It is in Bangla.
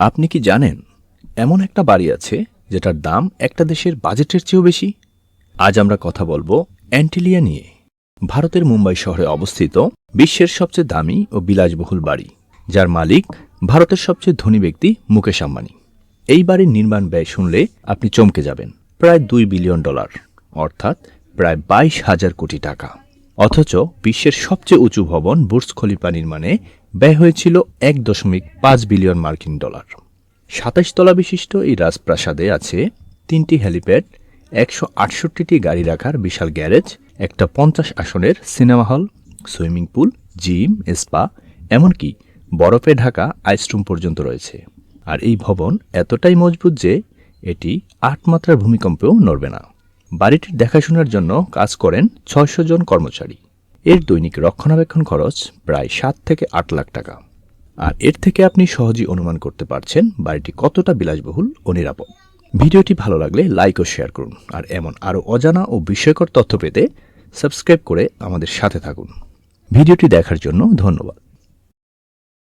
আপনি কি জানেন, এমন একটা বাড়ি আছে যেটার দাম একটা দেশের বাজেটের চেয়েও বেশি? আজ আমরা কথা বলব অ্যান্টিলিয়া নিয়ে। ভারতের মুম্বাই শহরে অবস্থিত বিশ্বের সবচেয়ে দামি ও বিলাসবহুল বাড়ি, যার মালিক ভারতের সবচেয়ে ধনী ব্যক্তি মুকেশ আম্বানি। এই বাড়ির নির্মাণ ব্যয় শুনলে আপনি চমকে যাবেন, প্রায় দুই বিলিয়ন ডলার, অর্থাৎ প্রায় বাইশ হাজার কোটি টাকা। অথচ বিশ্বের সবচেয়ে উঁচু ভবন বুর্জ খলিফা নির্মাণে ব্যয় হয়েছিল এক দশমিক পাঁচ বিলিয়ন মার্কিন ডলার। সাতাশ তলা বিশিষ্ট এই রাজপ্রাসাদে আছে তিনটি হেলিপ্যাড, একশো আটষট্টিটি গাড়ি রাখার বিশাল গ্যারেজ, একটা পঞ্চাশ আসনের cinema hall, swimming pool, gym, spa, এমনকি বরফে ঢাকা আইসরুম পর্যন্ত রয়েছে। আর এই ভবন এতটাই মজবুত যে এটি আট মাত্রার ভূমিকম্পেও নড়বে না। বাড়িটির দেখাশোনার জন্য কাজ করেন ছয়শো জন কর্মচারী। এর দৈনিক রক্ষণাবেক্ষণ খরচ প্রায় সাত থেকে আট লাখ টাকা। আর এর থেকে আপনি সহজেই অনুমান করতে পারছেন বাড়িটি কতটা বিলাসবহুল ও নিরাপদ। ভিডিওটি ভালো লাগলে লাইক ও শেয়ার করুন। আর এমন আরও অজানা ও বিস্ময়কর তথ্য পেতে সাবস্ক্রাইব করে আমাদের সাথে থাকুন। ভিডিওটি দেখার জন্য ধন্যবাদ।